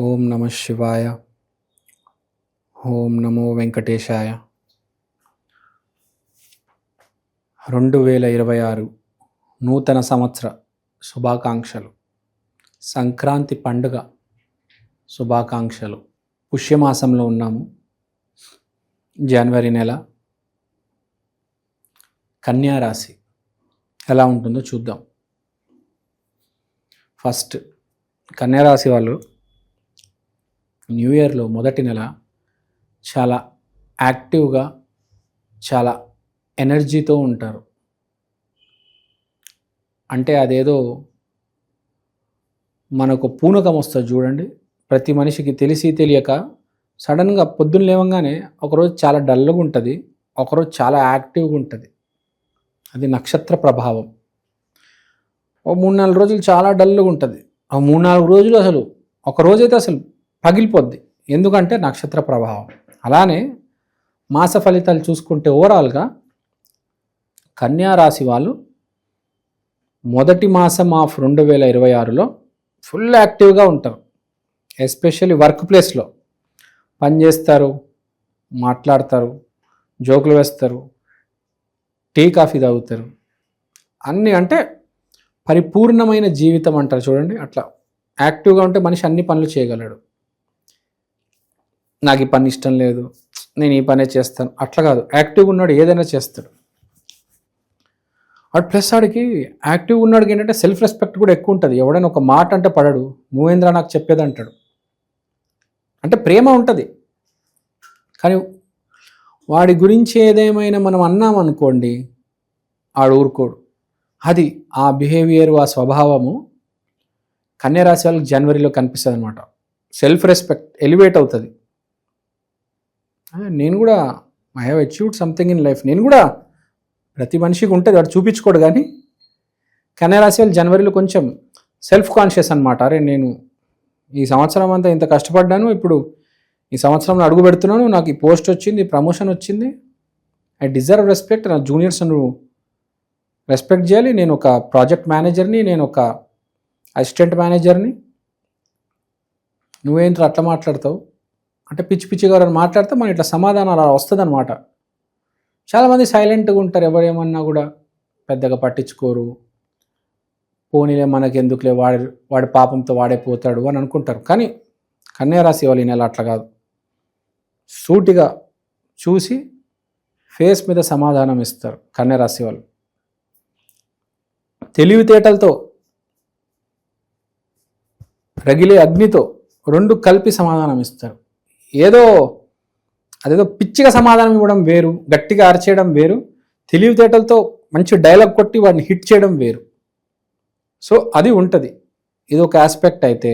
ఓం నమ శివాయ. ఓం నమో వెంకటేశాయ. రెండు వేల ఇరవై ఆరు నూతన సంవత్సర శుభాకాంక్షలు. సంక్రాంతి పండుగ శుభాకాంక్షలు. పుష్యమాసంలో ఉన్నాము. జనవరి నెల. కన్యారాశి ఎలా ఉంటుందో చూద్దాం. ఫస్ట్ కన్యారాశి వాళ్ళు న్యూ ఇయర్లో మొదటి నెల చాలా యాక్టివ్గా చాలా ఎనర్జీతో ఉంటారు. అంటే అదేదో మనకు పూనకం వస్తుంది చూడండి. ప్రతి మనిషికి తెలిసి తెలియక సడన్గా పొద్దున్న లేవగానే ఒకరోజు చాలా డల్గా ఉంటుంది ఒకరోజు చాలా యాక్టివ్గా ఉంటుంది. అది నక్షత్ర ప్రభావం. ఓ మూడు నాలుగు రోజులు చాలా డల్గా ఉంటుంది. ఆ మూడు నాలుగు రోజులు అసలు ఒక రోజైతే అసలు పగిలిపోద్ది ఎందుకంటే నక్షత్ర ప్రభావం. అలానే మాస ఫలితాలు చూసుకుంటే ఓవరాల్గా కన్యా రాశి వాళ్ళు మొదటి మాసం ఆఫ్ రెండు వేల ఇరవై ఆరులో ఫుల్ యాక్టివ్గా ఉంటారు. ఎస్పెషల్లీ వర్క్ ప్లేస్లో పని చేస్తారు మాట్లాడతారు జోకులు వేస్తారు టీ కాఫీ తాగుతారు. అన్నీ అంటే పరిపూర్ణమైన జీవితం అంటారు చూడండి. అట్లా యాక్టివ్గా ఉంటే మనిషి అన్ని పనులు చేయగలడు. నాకు ఈ పని ఇష్టం లేదు నేను ఈ పనే చేస్తాను. అట్లా కాదు. యాక్టివ్గా ఉన్నాడు ఏదైనా చేస్తాడు. అటు ప్లస్ ఆడికి యాక్టివ్గా ఉన్నాడికి ఏంటంటే సెల్ఫ్ రెస్పెక్ట్ కూడా ఎక్కువ ఉంటుంది. ఎవడైనా ఒక మాట అంటే పడడు. నువ్వేంద్రా నాకు చెప్పేది అంటాడు. అంటే ప్రేమ ఉంటుంది. కానీ వాడి గురించి ఏదేమైనా మనం అన్నామనుకోండి ఆడు ఊరుకోడు. అది ఆ బిహేవియర్ ఆ స్వభావము కన్యరాశి వాళ్ళకి జనవరిలో కనిపిస్తుంది అనమాట సెల్ఫ్ రెస్పెక్ట్ ఎలివేట్ అవుతుంది. నేను కూడా I have achieved something in life నేను కూడా ప్రతి మనిషికి ఉంటుంది వాడు చూపించుకోడు కానీ కన్యరాశి వాళ్ళు జనవరిలో కొంచెం సెల్ఫ్ కాన్షియస్ అనమాట అరే నేను ఈ సంవత్సరం అంతా ఇంత కష్టపడ్డాను ఇప్పుడు ఈ సంవత్సరంలో అడుగు పెడుతున్నాను నాకు ఈ పోస్ట్ వచ్చింది ప్రమోషన్ వచ్చింది. ఐ డిజర్వ్ రెస్పెక్ట్ నా జూనియర్స్ నువ్వు రెస్పెక్ట్ చేయాలి. నేను ఒక ప్రాజెక్ట్ మేనేజర్ని నేను ఒక అసిస్టెంట్ మేనేజర్ని నువ్వేంటి అట్లా మాట్లాడతావు? అంటే పిచ్చి పిచ్చిగా ఎవరైనా మాట్లాడితే మనం ఇట్లా సమాధానం అలా వస్తుంది అనమాట చాలామంది సైలెంట్గా ఉంటారు ఎవరేమన్నా కూడా పెద్దగా పట్టించుకోరు. పోనీలే మనకి ఎందుకులే వాడి వాడి పాపంతో వాడే పోతాడు అని అనుకుంటారు. కానీ కన్యారాశి వాళ్ళు ఈ నెల అట్లా కాదు. సూటిగా చూసి ఫేస్ మీద సమాధానం ఇస్తారు కన్యారాశి వాళ్ళు. తెలివితేటలతో రగిలే అగ్నితో రెండు కలిపి సమాధానం ఇస్తారు. ఏదో అదేదో పిచ్చిగా సమాధానం ఇవ్వడం వేరు గట్టిగా అరచేయడం వేరు తెలివితేటలతో మంచి డైలాగ్ కొట్టి వాడిని హిట్ చేయడం వేరు. సో అది ఉంటుంది. ఇది ఒక ఆస్పెక్ట్ అయితే.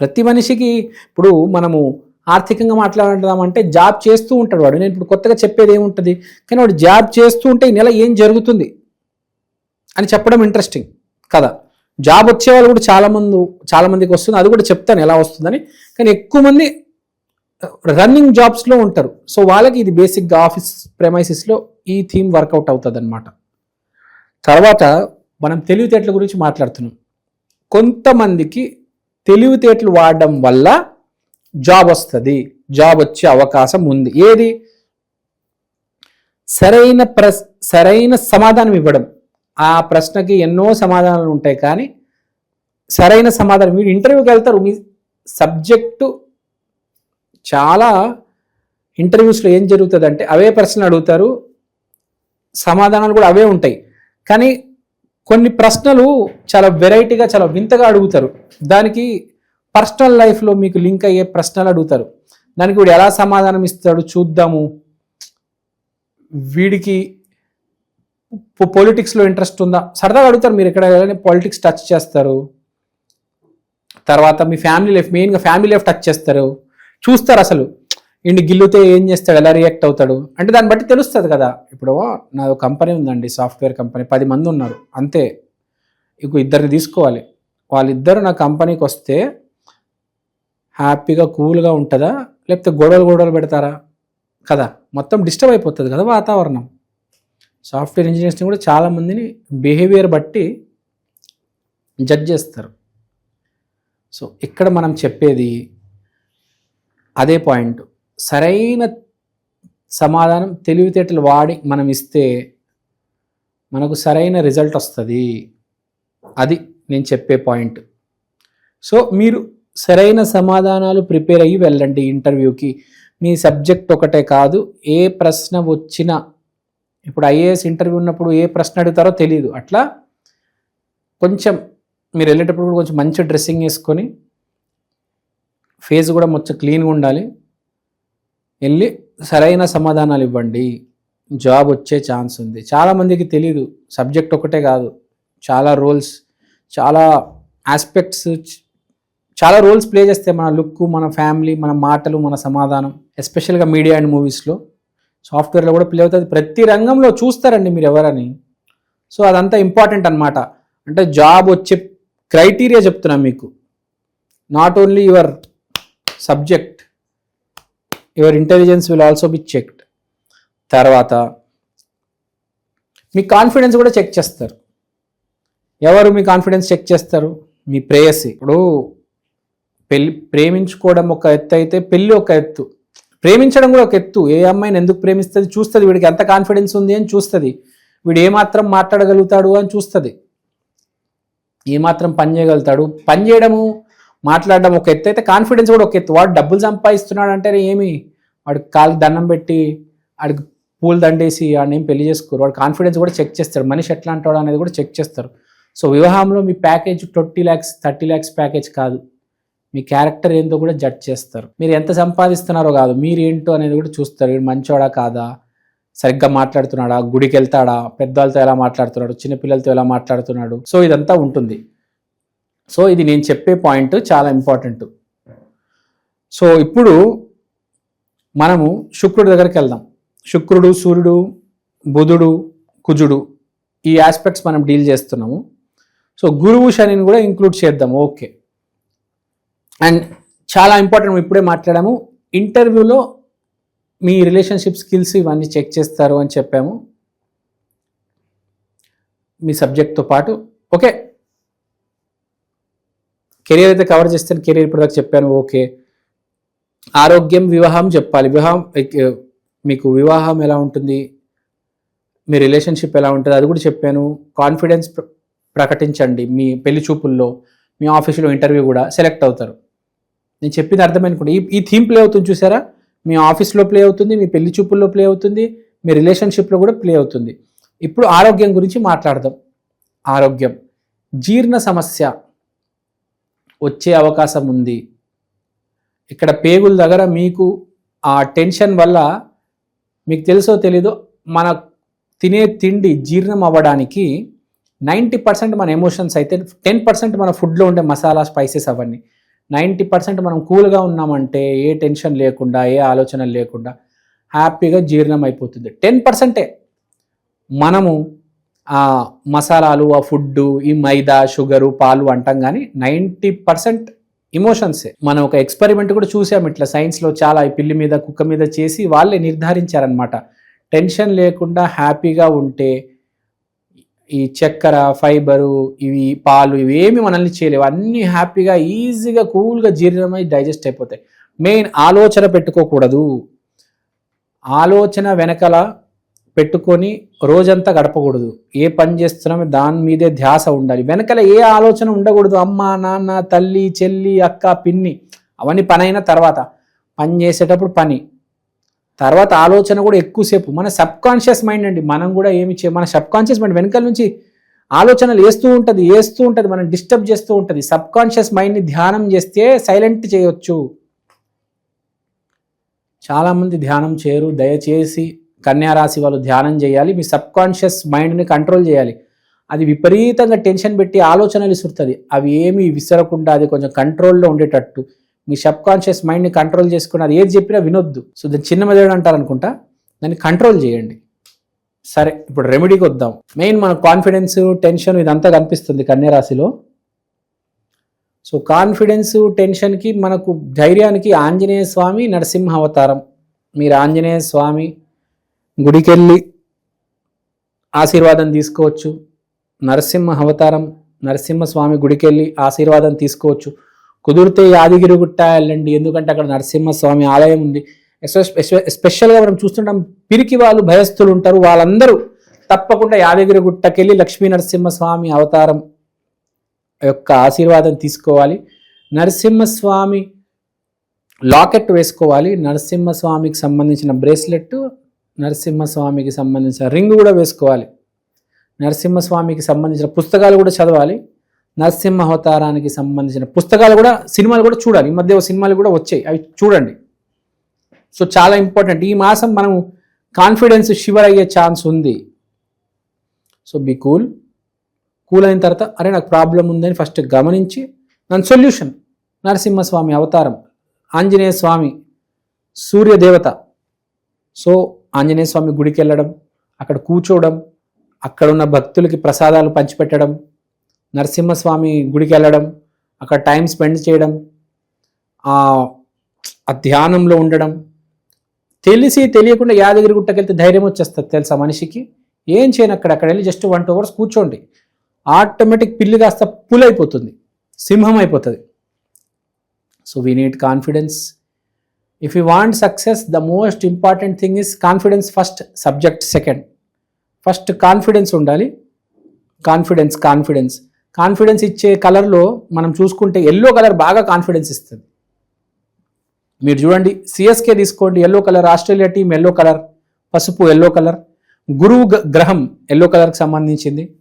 ప్రతి మనిషికి ఇప్పుడు మనము ఆర్థికంగా మాట్లాడదామంటే జాబ్ చేస్తూ ఉంటాడు వాడు. నేను ఇప్పుడు కొత్తగా చెప్పేది ఏముంటుంది? కానీ వాడు జాబ్ చేస్తూ ఉంటే ఈ నెల ఏం జరుగుతుంది? అని చెప్పడం ఇంట్రెస్టింగ్ కదా? జాబ్ వచ్చే వాళ్ళు కూడా చాలా మంది చాలా మందికి వస్తుంది. అది కూడా చెప్తాను ఎలా వస్తుందని. కానీ ఎక్కువ మంది రన్నింగ్ జాబ్స్లో ఉంటారు. సో వాళ్ళకి ఇది బేసిక్గా ఆఫీస్ ప్రెమైసిస్లో ఈ థీమ్ వర్కౌట్ అవుతుంది అనమాట తర్వాత మనం తెలివితేటల గురించి మాట్లాడుతున్నాం. కొంతమందికి తెలివితేటలు వాడడం వల్ల జాబ్ వస్తుంది. జాబ్ వచ్చే అవకాశం ఉంది. ఏది? సరైన ప్రస్ సరైన సమాధానం ఇవ్వడం. ఆ ప్రశ్నకి ఎన్నో సమాధానాలు ఉంటాయి కానీ సరైన సమాధానం. మీరు ఇంటర్వ్యూకి వెళ్తారు మీ సబ్జెక్టు చాలా ఇంటర్వ్యూస్లో ఏం జరుగుతుంది అంటే అవే ప్రశ్నలు అడుగుతారు సమాధానాలు కూడా అవే ఉంటాయి. కానీ కొన్ని ప్రశ్నలు చాలా వెరైటీగా చాలా వింతగా అడుగుతారు. దానికి పర్సనల్ లైఫ్లో మీకు లింక్ అయ్యే ప్రశ్నలు అడుగుతారు. దానికి వీడు ఎలా సమాధానం ఇస్తాడు చూద్దాము. వీడికి పొలిటిక్స్లో ఇంట్రెస్ట్ ఉందా? సరదాగా అడుగుతారు మీరు ఎక్కడ పాలిటిక్స్ టచ్ చేస్తారు. తర్వాత మీ ఫ్యామిలీ లైఫ్ మెయిన్గా ఫ్యామిలీ లైఫ్ టచ్ చేస్తారు. చూస్తారు అసలు. ఇండి గిల్లుతే ఏం చేస్తాడు ఎలా రియాక్ట్ అవుతాడు? అంటే దాన్ని బట్టి తెలుస్తుంది కదా. ఇప్పుడు నాది కంపెనీ ఉందండి సాఫ్ట్వేర్ కంపెనీ పది మంది ఉన్నారు అంతే. ఇక ఇద్దరిని తీసుకోవాలి. వాళ్ళిద్దరు నా కంపెనీకి వస్తే హ్యాపీగా కూల్గా ఉంటుందా? లేకపోతే గొడవలు గొడవలు పెడతారా? కదా. మొత్తం డిస్టర్బ్ అయిపోతుంది కదా వాతావరణం. సాఫ్ట్వేర్ ఇంజనీర్స్ని కూడా చాలామందిని బిహేవియర్ బట్టి జడ్జ్ చేస్తారు. సో ఇక్కడ మనం చెప్పేది అదే పాయింట్. సరైన సమాధానం తెలివితేటలు వాడి మనం ఇస్తే మనకు సరైన రిజల్ట్ వస్తుంది. అది నేను చెప్పే పాయింట్. సో మీరు సరైన సమాధానాలు ప్రిపేర్ అయ్యి వెళ్ళండి ఇంటర్వ్యూకి. మీ సబ్జెక్ట్ ఒకటే కాదు ఏ ప్రశ్న వచ్చినా ఇప్పుడు ఐఏఎస్ ఇంటర్వ్యూ ఉన్నప్పుడు ఏ ప్రశ్న అడుగుతారో తెలియదు అట్లా కొంచెం మీరు వెళ్ళేటప్పుడు కూడా కొంచెం మంచి డ్రెస్సింగ్ వేసుకొని ఫేస్ కూడా మొత్తం క్లీన్గా ఉండాలి. వెళ్ళి సరైన సమాధానాలు ఇవ్వండి. జాబ్ వచ్చే ఛాన్స్ ఉంది. చాలామందికి తెలియదు సబ్జెక్ట్ ఒకటే కాదు. చాలా రోల్స్ చాలా ఆస్పెక్ట్స్ చాలా రోల్స్ ప్లే చేస్తాయి మన లుక్ మన ఫ్యామిలీ మన మాటలు మన సమాధానం ఎస్పెషల్గా మీడియా అండ్ మూవీస్లో. సాఫ్ట్వేర్లో కూడా ప్లే అవుతుంది. ప్రతి రంగంలో చూస్తారండి మీరు ఎవరని. సో అదంతా ఇంపార్టెంట్ అన్నమాట. అంటే జాబ్ వచ్చే క్రైటీరియా చెప్తున్నా మీకు. Not only your subject your intelligence will also be checked తర్వాత మీ కాన్ఫిడెన్స్ కూడా చెక్ చేస్తారు. ఎవరు మీ కాన్ఫిడెన్స్ చెక్ చేస్తారు? మీ ప్రేయసి. ఇప్పుడు పెళ్ళి ప్రేమించుకోవడం ఒక ఎత్తు అయితే పెళ్ళి ఒక ఎత్తు. ప్రేమించడం కూడా ఒక ఎత్తు. ఏ అమ్మాయిని ఎందుకు ప్రేమిస్తుంది? చూస్తుంది వీడికి ఎంత కాన్ఫిడెన్స్ ఉంది అని చూస్తుంది. వీడు ఏమాత్రం మాట్లాడగలుగుతాడు అని చూస్తుంది. ఏమాత్రం పని చేయగలుగుతాడు. పని చేయడము మాట్లాడడం ఒక ఎత్తు. అయితే కాన్ఫిడెన్స్ కూడా ఒక ఎత్తు. వాడు డబ్బులు సంపాదిస్తున్నాడు అంటే ఏమి? వాడికి కాలు దండం పెట్టి వాడికి పూలు దండేసి వాడిని ఏం పెళ్ళి చేసుకోరు. వాడు కాన్ఫిడెన్స్ కూడా చెక్ చేస్తారు మనిషి ఎట్లా అంటాడు అనేది కూడా చెక్ చేస్తారు. సో వివాహంలో మీ package twenty lakhs thirty lakhs package కాదు. మీ క్యారెక్టర్ ఏంటో కూడా జడ్జ్ చేస్తారు. మీరు ఎంత సంపాదిస్తున్నారో కాదు మీరు ఏంటో అనేది కూడా చూస్తారు. వీడు మంచోడా కాదా? సరిగ్గా మాట్లాడుతున్నాడా? గుడికి వెళ్తాడా? పెద్దవాళ్ళతో ఎలా మాట్లాడుతున్నాడు? చిన్నపిల్లలతో ఎలా మాట్లాడుతున్నాడు? సో ఇదంతా ఉంటుంది. సో ఇది నేను చెప్పే పాయింట్ చాలా ఇంపార్టెంట్. సో ఇప్పుడు మనము శుక్రుడి దగ్గరికి వెళ్దాం. శుక్రుడు సూర్యుడు బుధుడు కుజుడు ఈ ఆస్పెక్ట్స్ మనం డీల్ చేస్తున్నాము. సో గురువు శనిని కూడా ఇంక్లూడ్ చేద్దాం ఓకే. అండ్ చాలా ఇంపార్టెంట్ ఇప్పుడే మాట్లాడాము. ఇంటర్వ్యూలో మీ రిలేషన్షిప్ స్కిల్స్ ఇవన్నీ చెక్ చేస్తారు అని చెప్పాము. మీ సబ్జెక్ట్తో పాటు. ఓకే కెరీర్ అయితే కవర్ చేస్తాను. కెరీర్ ఇప్పుడు చెప్పాను. ఓకే ఆరోగ్యం వివాహం చెప్పాలి. వివాహం మీకు వివాహం ఎలా ఉంటుంది? మీ రిలేషన్షిప్ ఎలా ఉంటుంది? అది కూడా చెప్పాను. కాన్ఫిడెన్స్ ప్ర- ప్రకటించండి. మీ పెళ్ళి చూపుల్లో మీ ఆఫీసులో ఇంటర్వ్యూ కూడా సెలెక్ట్ అవుతారు. నేను చెప్పింది అర్థమైనకుండా ఈ ఈ థీమ్ ప్లే అవుతుంది చూసారా? మీ ఆఫీస్లో ప్లే అవుతుంది మీ పెళ్ళి చూపుల్లో ప్లే అవుతుంది మీ రిలేషన్షిప్లో కూడా ప్లే అవుతుంది. ఇప్పుడు ఆరోగ్యం గురించి మాట్లాడదాం. ఆరోగ్యం. జీర్ణ సమస్య వచ్చే అవకాశం ఉంది. ఇక్కడ పేగుల దగ్గర మీకు ఆ టెన్షన్ వల్ల మీకు తెలుసో తెలీదో మన తినే తిండి జీర్ణం అవ్వడానికి నైంటీ పర్సెంట్ మన ఎమోషన్స్ అయితే టెన్ పర్సెంట్ మన ఫుడ్లో ఉండే మసాలా స్పైసెస్ అవన్నీ. నైంటీ పర్సెంట్ మనం కూల్గా ఉన్నామంటే ఏ టెన్షన్ లేకుండా ఏ ఆలోచన లేకుండా హ్యాపీగా జీర్ణం అయిపోతుంది టెన్ పర్సెంటే మనము ఆ మసాలాలు ఆ ఫుడ్ ఈ మైదా షుగరు పాలు అంటాం కానీ నైంటీ పర్సెంట్ ఇమోషన్సే. మనం ఒక ఎక్స్పెరిమెంట్ కూడా చూసాం ఇట్లా సైన్స్లో చాలా ఈ పిల్లి మీద కుక్క మీద చేసి వాళ్ళే నిర్ధారించారనమాట టెన్షన్ లేకుండా హ్యాపీగా ఉంటే ఈ చక్కెర ఫైబరు ఇవి పాలు ఇవి ఏమి మనల్ని చేయలేవు. అన్నీ హ్యాపీగా ఈజీగా కూల్గా జీర్ణమై డైజెస్ట్ అయిపోతాయి. మెయిన్ ఆలోచన పెట్టుకోకూడదు. ఆలోచన వెనకల పెట్టుకొని రోజంతా గడపకూడదు. ఏ పని చేస్తున్నామో దాని మీదే ధ్యాస ఉండాలి. వెనకల ఏ ఆలోచన ఉండకూడదు. అమ్మ నాన్న తల్లి చెల్లి అక్క పిన్ని అవన్నీ పనైన తర్వాత. పని చేసేటప్పుడు పని. తర్వాత ఆలోచన కూడా ఎక్కువసేపు మన సబ్ కాన్షియస్ మైండ్ అండి. మనం కూడా ఏమి చే మన సబ్ కాన్షియస్ మైండ్ వెనకాల నుంచి ఆలోచనలు వేస్తూ ఉంటుంది వేస్తూ ఉంటుంది మనం డిస్టర్బ్ చేస్తూ ఉంటుంది. సబ్ కాన్షియస్ మైండ్ని ధ్యానం చేస్తే సైలెంట్ చేయొచ్చు. చాలామంది ధ్యానం చేయరు. దయచేసి కన్యారాశి వాళ్ళు ధ్యానం చేయాలి. మీ సబ్ కాన్షియస్ మైండ్ని కంట్రోల్ చేయాలి. అది విపరీతంగా టెన్షన్ పెట్టి ఆలోచనలు ఇస్తుంది అవి ఏమి విసరకుండా అది కొంచెం కంట్రోల్లో ఉండేటట్టు. మీ సబ్ కాన్షియస్ మైండ్ని కంట్రోల్ చేసుకుని అది ఏది చెప్పినా వినొద్దు. సో దాన్ని చిన్న మెదడు అంటారు అనుకుంటా. దాన్ని కంట్రోల్ చేయండి. సరే ఇప్పుడు రెమెడీకి వద్దాం. మెయిన్ మన కాన్ఫిడెన్స్ టెన్షన్ ఇదంతా కనిపిస్తుంది కన్యరాశిలో. సో కాన్ఫిడెన్స్ టెన్షన్కి మనకు ధైర్యానికి ఆంజనేయ స్వామి నరసింహ అవతారం. మీరు ఆంజనేయ స్వామి గుడికెళ్ళి ఆశీర్వాదం తీసుకోవచ్చు. నరసింహ అవతారం నరసింహస్వామి గుడికెళ్ళి ఆశీర్వాదం తీసుకోవచ్చు. కుదిరితే యాదగిరిగుట్ట వెళ్ళండి. ఎందుకంటే అక్కడ నరసింహస్వామి ఆలయం ఉంది. ఎస్పెషల్గా మనం చూస్తుంటాం పిరికి వాళ్ళు భయస్థులు ఉంటారు. వాళ్ళందరూ తప్పకుండా యాదగిరిగుట్టకెళ్ళి లక్ష్మీ నరసింహస్వామి అవతారం యొక్క ఆశీర్వాదం తీసుకోవాలి. నరసింహస్వామి లాకెట్ వేసుకోవాలి. నరసింహస్వామికి సంబంధించిన బ్రేస్లెట్ నరసింహస్వామికి సంబంధించిన రింగ్ కూడా వేసుకోవాలి. నరసింహస్వామికి సంబంధించిన పుస్తకాలు కూడా చదవాలి. నరసింహ అవతారానికి సంబంధించిన పుస్తకాలు కూడా సినిమాలు కూడా చూడాలి. ఈ మధ్య సినిమాలు కూడా వచ్చాయి. అవి చూడండి. సో చాలా ఇంపార్టెంట్. ఈ మాసం మనం కాన్ఫిడెన్స్ షివర్ అయ్యే ఛాన్స్ ఉంది. So be cool. కూల్ అయిన తర్వాత అరే నాకు ప్రాబ్లం ఉందని ఫస్ట్ గమనించి దాని సొల్యూషన్. నరసింహస్వామి అవతారం. ఆంజనేయ స్వామి సూర్యదేవత. సో ఆంజనేయ స్వామి గుడికి వెళ్ళడం అక్కడ కూర్చోవడం అక్కడున్న భక్తులకి ప్రసాదాలు పంచిపెట్టడం నరసింహస్వామి గుడికి వెళ్ళడం అక్కడ టైం స్పెండ్ చేయడం ఆ ధ్యానంలో ఉండడం. తెలిసి తెలియకుండా యాదగిరి గుట్టకెళ్తే ధైర్యం వచ్చేస్తుంది తెలుసా మనిషికి? ఏం చేయను అక్కడ అక్కడ వెళ్ళి జస్ట్ వన్ టూ అవర్స్ కూర్చోండి. ఆటోమేటిక్ పిల్లి కాస్త పుల్ అయిపోతుంది సింహం అయిపోతుంది. So we need confidence if you want success the most important thing is confidence first subject second first confidence ఉండాలి. కాన్ఫిడెన్స్ కాన్ఫిడెన్స్ కాన్ఫిడెన్స్ ఇచ్చే కలర్లో మనం చూసుకుంటే ఎల్లో కలర్ బాగా కాన్ఫిడెన్స్ ఇస్తుంది. మీరు చూడండి సిఎస్కే తీసుకోండి yellow colour Australia team yellow colour పసుపు ఎల్లో కలర్ గురువు గ- గ్రహం ఎల్లో కలర్కి సంబంధించింది.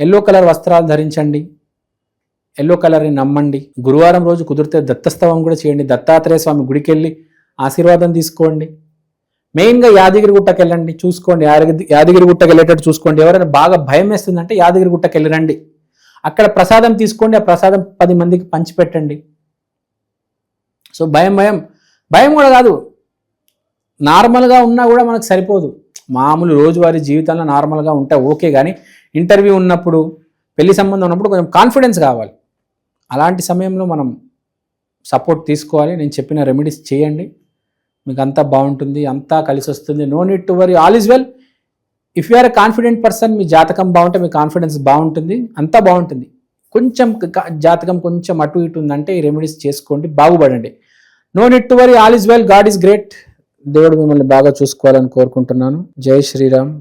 ఎల్లో కలర్ వస్త్రాలు ధరించండి ఎల్లో కలర్ని నమ్మండి. గురువారం రోజు కుదిరితే దత్తస్తవం కూడా చేయండి దత్తాత్రేయ స్వామి గుడికి వెళ్ళి ఆశీర్వాదం తీసుకోండి. మెయిన్గా యాదగిరి గుట్టకి వెళ్ళండి చూసుకోండి. యాదగిరి యాదగిరి గుట్టకి వెళ్ళేటట్టు చూసుకోండి. ఎవరైనా బాగా భయం వేస్తుందంటే యాదగిరి గుట్టకి అక్కడ ప్రసాదం తీసుకోండి ఆ ప్రసాదం పది మందికి పంచిపెట్టండి సో భయం భయం. భయం కూడా కాదు. నార్మల్గా ఉన్నా కూడా మనకు సరిపోదు. మామూలు రోజువారీ జీవితంలో నార్మల్గా ఉంటే ఓకే కానీ ఇంటర్వ్యూ ఉన్నప్పుడు పెళ్ళి సంబంధం ఉన్నప్పుడు కొంచెం కాన్ఫిడెన్స్ కావాలి. అలాంటి సమయంలో మనం సపోర్ట్ తీసుకోవాలి. నేను చెప్పిన రెమెడీస్ చేయండి. మీకు అంతా బాగుంటుంది అంతా కలిసి వస్తుంది no need to worry all is well. If you are confident person మీ జాతకం బాగుంటే మీ కాన్ఫిడెన్స్ బాగుంటుంది. అంతా బాగుంటుంది. కొంచెం జాతకం కొంచెం అటు ఇటు ఉందంటే ఈ రెమెడీస్ చేసుకోండి బాగుపడండి. No need to worry all is well God is great దేవుడు మిమ్మల్ని బాగా చూసుకోవాలని కోరుకుంటున్నాను. జై శ్రీరామ్.